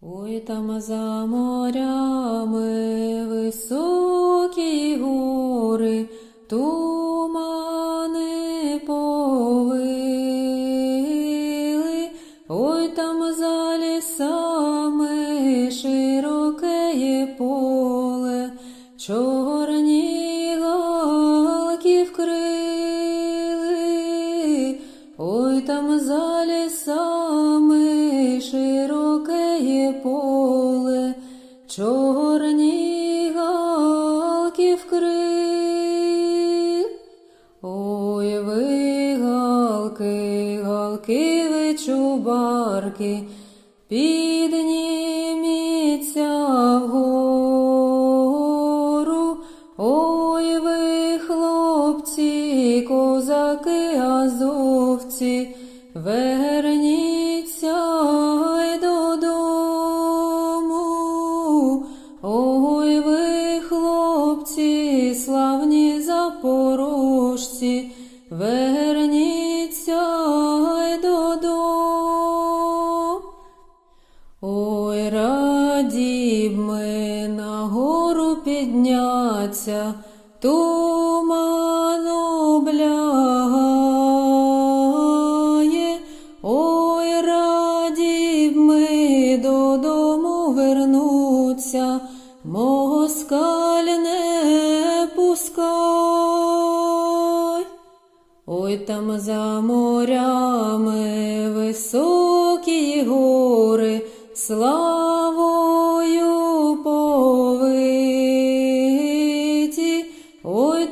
Ой там за морями високі гори, тумани повили, ой там за лісами широке поле, ой там за лісами широке є поле, чорні галки вкрили. Ой, ви галки, галки, ви чубарки, підніміться вгору. Хлопці, козаки, азовці, верніться й додому. Ой, ви хлопці, славні запорожці, верніться й додому. Ой, раді б ми на гору підняться, туман. Ой, раді ми додому вернуться, москаль не пускай. Ой там за морями високі гори, славою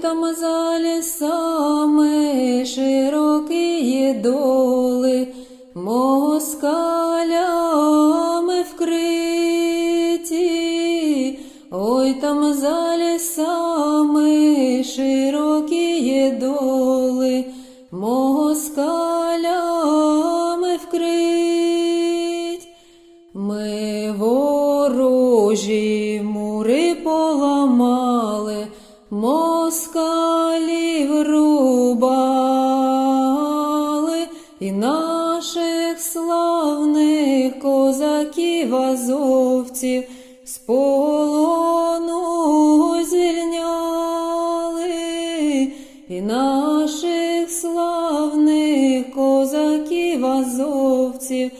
там за лісами широкі доли, москалями вкриті, ой там за лісами широкі доли, москалями вкрить. Ми ворожі мури поламали, москалів рубали, і наших славних козаків азовців з полону звільняли, і наших славних козаків азовців